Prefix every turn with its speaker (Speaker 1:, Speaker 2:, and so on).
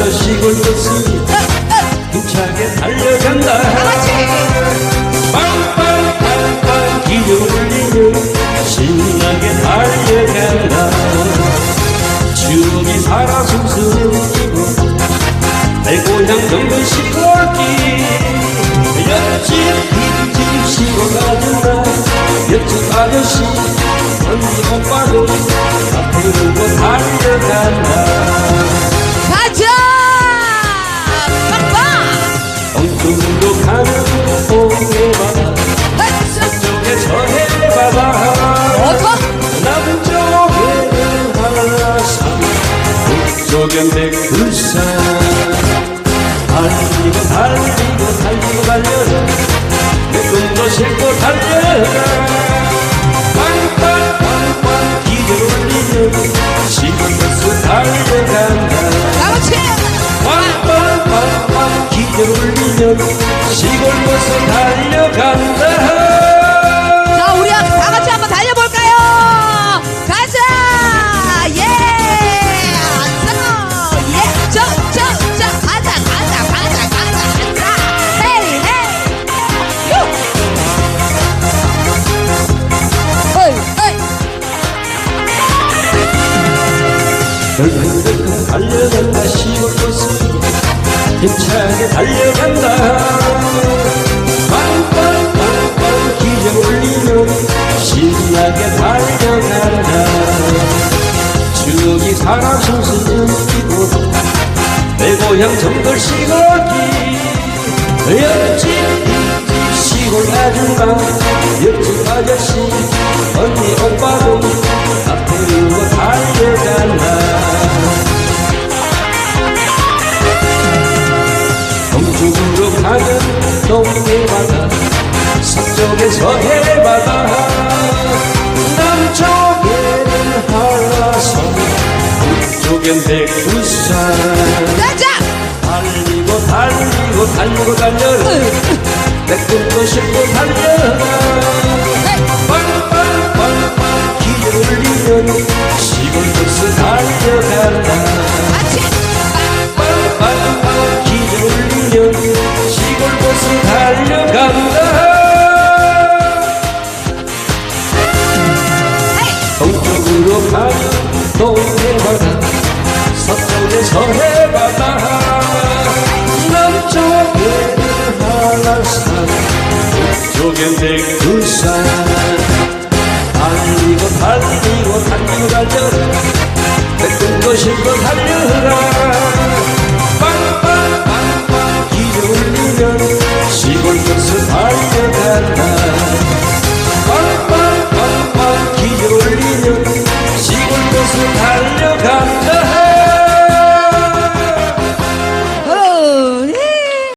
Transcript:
Speaker 1: 달려간다 시골 버스 힘차게 달려간다. 빵빵빵빵 기도 울리며 신나게 달려간다. 추억이 살아 숨스러워 내 고향 정글 시골길. 옆집 뒷집 시골 가든나 옆집 아저씨 언니 오빠도 앞에 두고 달려간다 북쪽엔 백두산 달리고 달리고 달리고 달려라. 내 꿈도 싣고 달려라. 빵빵빵빵 기대 올리며 시골버스 달려간다. 빵빵빵빵 기대 올리며 시골 덜컹덜컹 달려간다 시골버스 힘차게 달려간다 빵빵빵빵 기대 올리며 신나게 달려간다 추억이 살아 숨스럽히고 내 고향 정글 시골길 옆집 시골 아줌마 옆집 아저씨 가는 동해바다 서쪽에 서 해바다 남쪽에는 한라산 북쪽엔 백두산.
Speaker 2: 가자.
Speaker 1: 달리고 달리고 달리고 달려라. 내 꿈도 싣고 달려라 서쪽에서 해 바다 남쪽에는 한라산 북쪽엔 백두산 달리고 달리고 달리고 달려라 내 꿈도 싣고 달려라